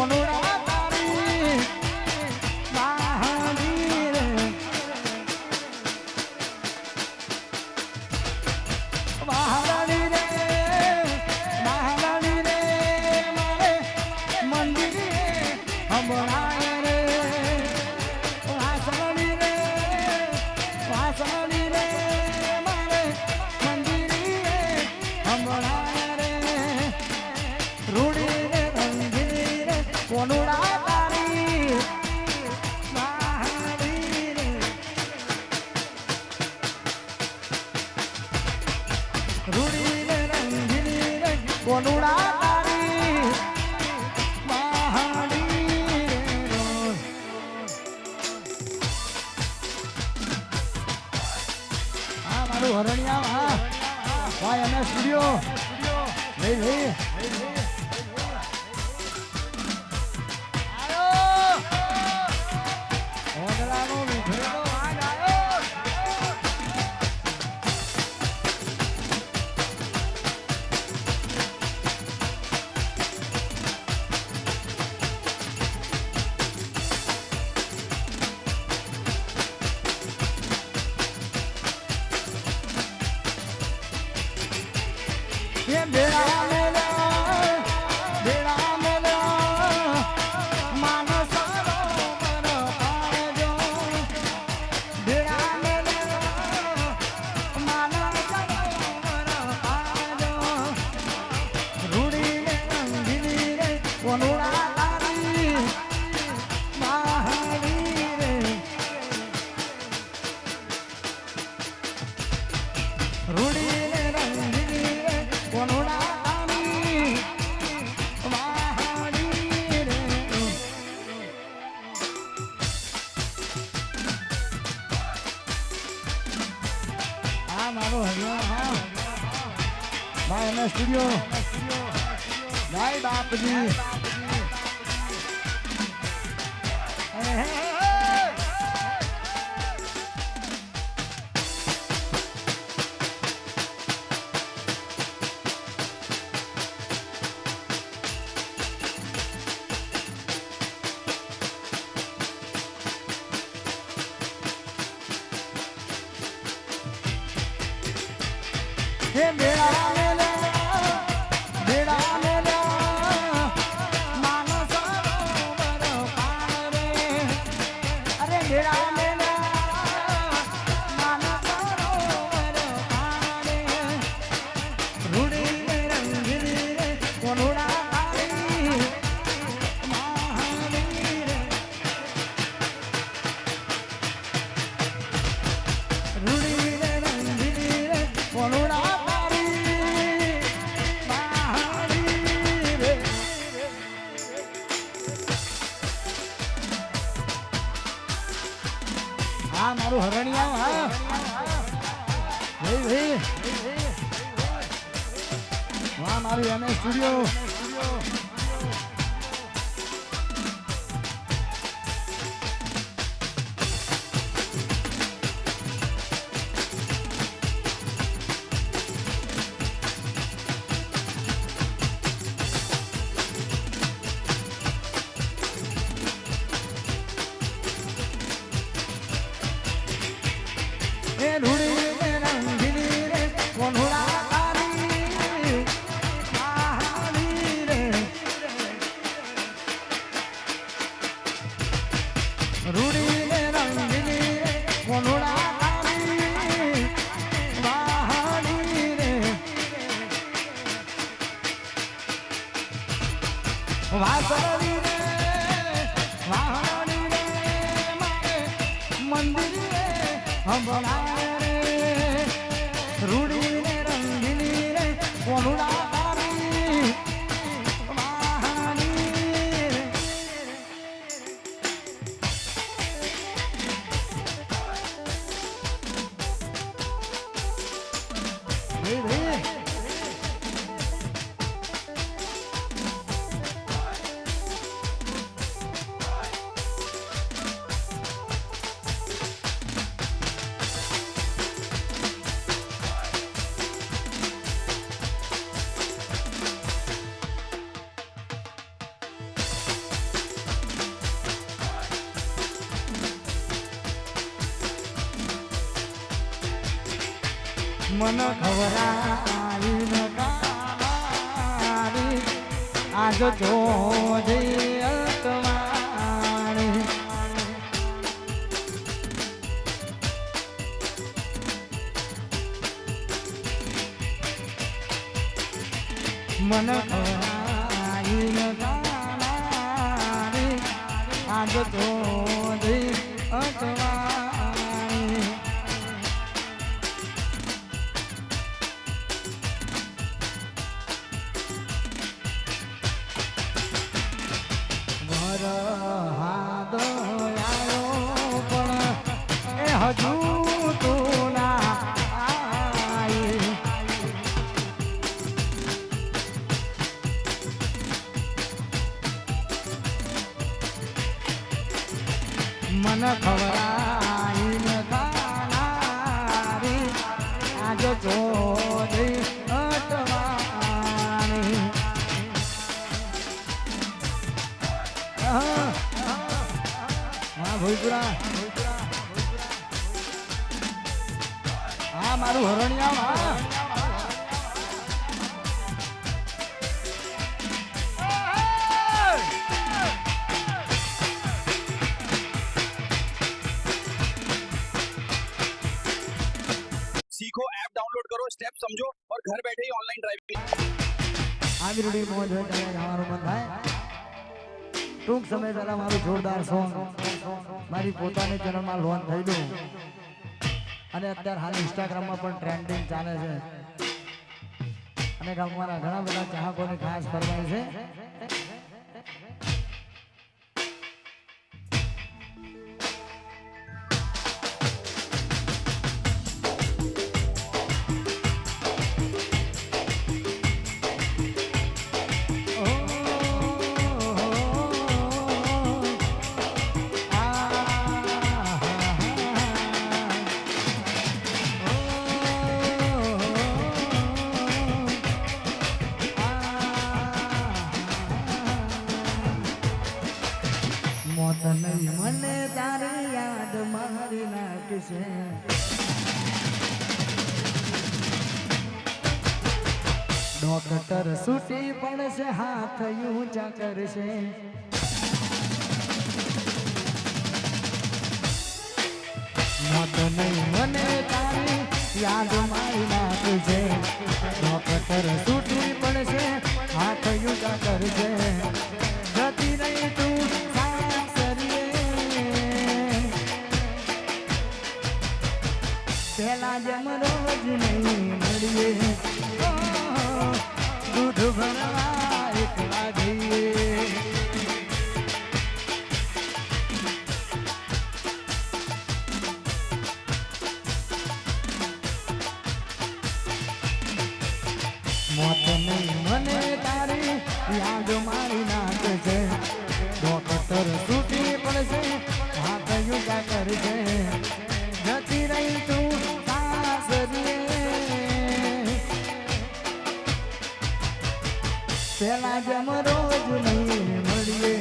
con una. કોનુડા તારી મહાડી હા મારું હરણિયા ભાઈ અમે સ્ટુડિયો. નહીં ભાઈ Yeah, yeah. ભાઈ એના સ્ટુડિયો ભાઈ બાપજી હે હે And then I આવી અને સ્ટુડિયો 屠龙 મન ખવરાવી નકારી આજ જોધી અટવાણી મન ખવરાવી નકારી આજ જોધી અટવાણી આવ્યો પણ એ હજુ તું ના આઈ. મન ખવરાઈ ન ખાનારી આજ જોડી મારું હરણિયા હા सीखो ऐप डाउनलोड करो स्टेप समझो और घर बैठे ही ऑनलाइन ड्राइविंग આવી રૂડી મોજ હોય ત્યારે જવાનું મન થાય ટૂંક સમય પહેલા મારું જોરદાર સોંગ મારી પોતાની ચેનલમાં લોન્ચ થઈ ગયું અને અત્યારે હાલ ઇન્સ્ટાગ્રામમાં પણ ટ્રેન્ડિંગ ચાલે છે. અને ગામમાં ઘણા બધા ચાહકોને ખાસ ફરમાઈ છે. નહીં મને તારી યાદ મારી નાખશે. ડોક્ટર સુટી પડશે, હાથ ઊંચા કરશે. મોત મને તારી યાદ મારી નાખશે. ડોક્ટર સુટી પડશે, હાથ ઊંચા કરશે. પેલા જેમ રોજ નહીં મળીએ દૂધ ભરવા એકલા જઈએ મોત નહીં મને તારી યાદ મારી નાખશે ડોક્ટર છૂટી પડશે હાથ યુગા કરશે પેલા જેમ રોજ નહીં મળીએ.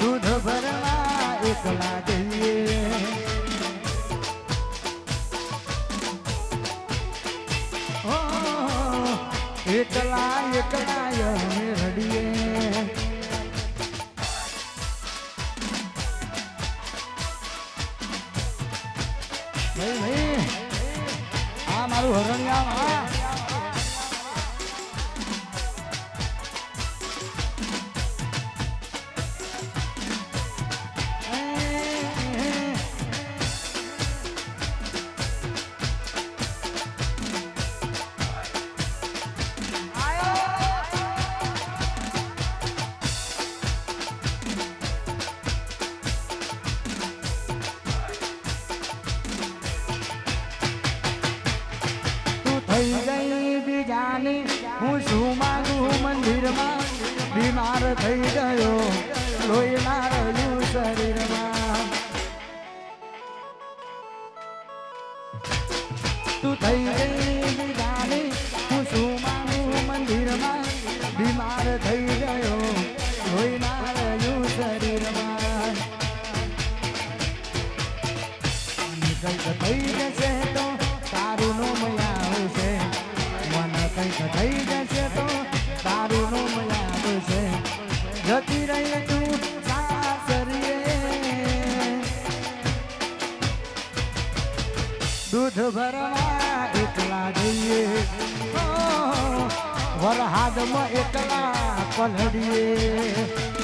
દૂધ ભરવા એકલા જઈએ. એકલા એકલા બીમાર થઈ ગયો. લોહી ના રહ્યું શરીરમાં. તું થઈ ગઈ જતી રહી તું દૂધ ભરવા એકલા જઈએ. વરહાદમાં એકલા પલડીએ.